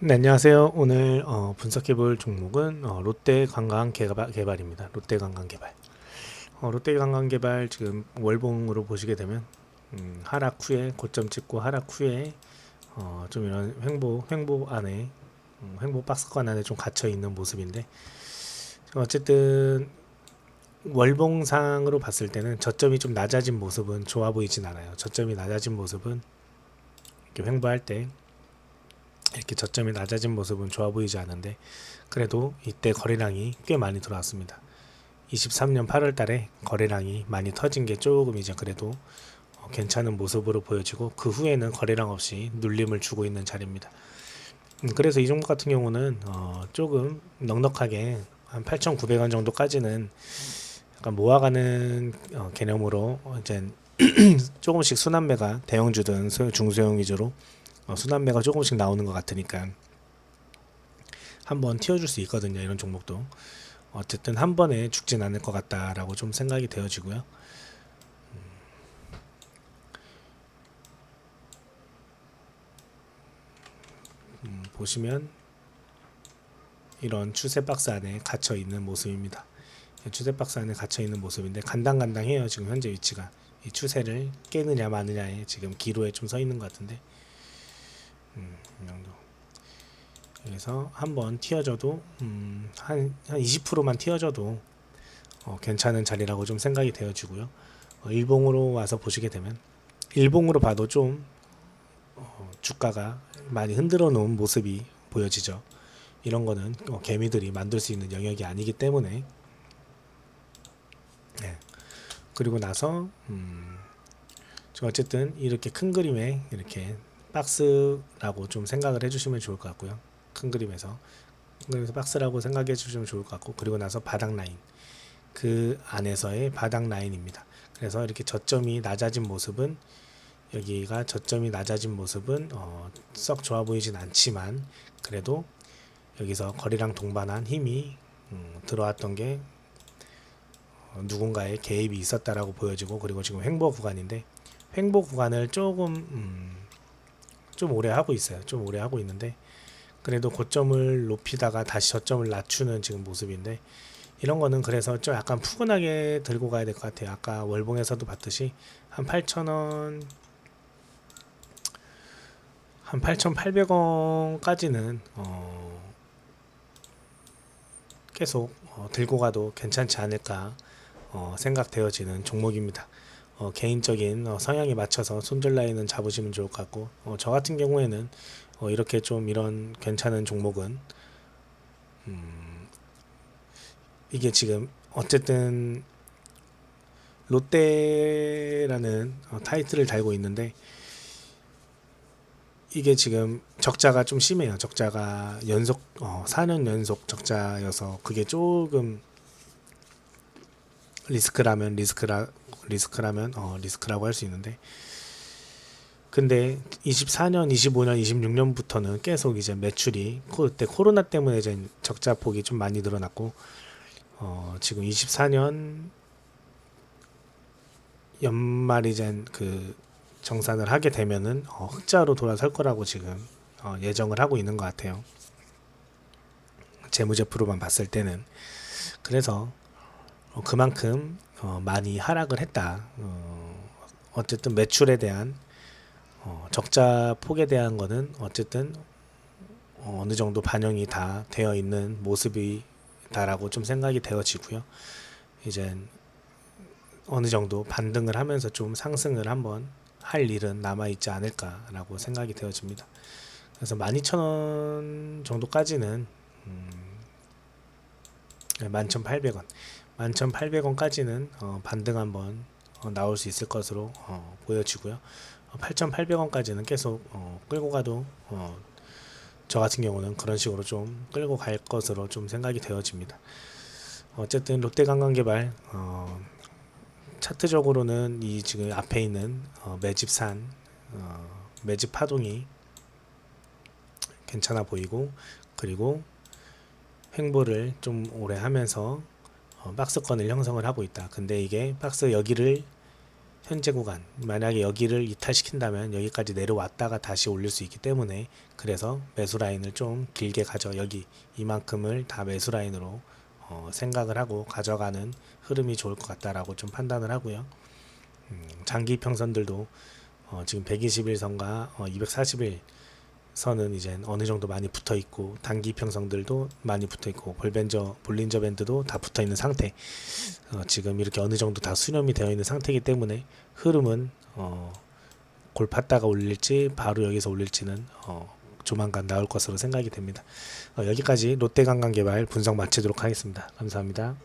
네, 안녕하세요. 오늘 어, 분석해볼 종목은 어, 롯데 관광 개발, 개발 입니다. 롯데 관광 개발. 어, 롯데 관광 개발 지금 월봉으로 보시게 되면 음, 하락 후에 고점 찍고 하락 후에 어, 좀 이런 횡보 횡보 안에 음, 횡보 박스권 안에 좀 갇혀 있는 모습인데 어쨌든 월봉상으로 봤을 때는 저점이 좀 낮아진 모습은 좋아 보이진 않아요. 저점이 낮아진 모습은 이렇게 횡보할 때 이렇게 저점이 낮아진 모습은 좋아 보이지 않은데 그래도 이때 거래량이 꽤 많이 들어왔습니다. 23년 8월 달에 거래량이 많이 터진 게 조금 이제 그래도 어, 괜찮은 모습으로 보여지고 그 후에는 거래량 없이 눌림을 주고 있는 자리입니다. 음, 그래서 이 종목 같은 경우는 어, 조금 넉넉하게 한 8,900원 정도까지는 약간 모아가는 어, 개념으로 이제 조금씩 순환매가 대형주든 소- 중소형 위주로 어, 순환매가 조금씩 나오는 것 같으니까 한번 튀어줄 수 있거든요. 이런 종목도 어쨌든 한 번에 죽진 않을 것 같다라고 좀 생각이 되어지고요. 음, 보시면 이런 추세 박스 안에 갇혀 있는 모습입니다. 이 추세 박스 안에 갇혀 있는 모습인데 간당간당해요. 지금 현재 위치가 이 추세를 깨느냐 마느냐에 지금 기로에 좀 서 있는 것 같은데 음, 이 정도. 그래서 한번 튀어져도 음, 한, 한 20%만 튀어져도 어, 괜찮은 자리라고 좀 생각이 되어지고요. 어, 일봉으로 와서 보시게 되면 일봉으로 봐도 좀 어, 주가가 많이 흔들어 놓은 모습이 보여지죠. 이런 거는 어, 개미들이 만들 수 있는 영역이 아니기 때문에 네. 그리고 나서 음, 어쨌든 이렇게 큰 그림에 이렇게 박스라고 좀 생각을 해주시면 좋을 것 같고요. 큰 그림에서 큰 그림에서 박스라고 생각해 주시면 좋을 것 같고 그리고 나서 바닥 라인 그 안에서의 바닥 라인입니다. 그래서 이렇게 저점이 낮아진 모습은 여기가 저점이 낮아진 모습은 어, 썩 좋아 보이진 않지만 그래도 여기서 거리랑 동반한 힘이 음, 들어왔던 게 어, 누군가의 개입이 있었다라고 보여지고 그리고 지금 횡보 구간인데 횡보 구간을 조금 음, 좀 오래 하고 있어요. 좀 오래 하고 있는데 그래도 고점을 높이다가 다시 저점을 낮추는 지금 모습인데 이런 거는 그래서 좀 약간 푸근하게 들고 가야 될 것 같아요. 아까 월봉에서도 봤듯이 한 8,000원 한 8,800원까지는 어 계속 어 들고 가도 괜찮지 않을까 어 생각되어지는 종목입니다. 어 개인적인 어 성향에 맞춰서 손절 라인은 잡으시면 좋을 것 같고 어 저 같은 경우에는 어 이렇게 좀 이런 괜찮은 종목은 음 이게 지금 어쨌든 롯데라는 어 타이틀을 달고 있는데 이게 지금 적자가 좀 심해요. 적자가 연속 어 4년 연속 적자여서 그게 조금 리스크라면 리스크라 리스크라면 어 리스크라고 할 수 있는데 근데 24년, 25년, 26년부터는 계속 이제 매출이 코- 그때 코로나 때문에 이제 적자 폭이 좀 많이 늘어났고 어 지금 24년 연말 이제 그 정산을 하게 되면은 어, 흑자로 돌아설 거라고 지금 어, 예정을 하고 있는 것 같아요. 재무제표로만 봤을 때는 그래서 어, 그만큼 어, 많이 하락을 했다. 어, 어쨌든 매출에 대한 어, 적자 폭에 대한 거는 어쨌든 어, 어느 정도 반영이 다 되어 있는 모습이다라고 좀 생각이 되어지고요. 이제 어느 정도 반등을 하면서 좀 상승을 한번 할 일은 남아 있지 않을까라고 생각이 되어집니다. 그래서 12,000원 정도까지는 음, 11,800원, 11,800원까지는 어, 반등 한번 어, 나올 수 있을 것으로 어, 보여지고요. 어, 8,800원까지는 계속 어, 끌고 가도 어, 저 같은 경우는 그런 식으로 좀 끌고 갈 것으로 좀 생각이 되어집니다. 어쨌든 롯데관광개발 어, 차트적으로는 이 지금 앞에 있는 어, 매집산 어, 매집 파동이 괜찮아 보이고 그리고 횡보를 좀 오래 하면서 어, 박스권을 형성을 하고 있다. 근데 이게 박스 여기를 현재 구간 만약에 여기를 이탈시킨다면 여기까지 내려왔다가 다시 올릴 수 있기 때문에 그래서 매수 라인을 좀 길게 가져 여기 이만큼을 다 매수 라인으로 어, 생각을 하고 가져가는 흐름이 좋을 것 같다라고 좀 판단을 하고요. 음, 장기 평선들도 어, 지금 121선과 어, 241 선은 이제 어느 정도 많이 붙어 있고 단기 평선들도 많이 붙어 있고 볼벤저 볼린저 밴드도 다 붙어 있는 상태. 어, 지금 이렇게 어느 정도 다 수렴이 되어 있는 상태이기 때문에 흐름은 어, 골 팠다가 올릴지 바로 여기서 올릴지는 어, 조만간 나올 것으로 생각이 됩니다. 어, 여기까지 롯데관광개발 분석 마치도록 하겠습니다. 감사합니다.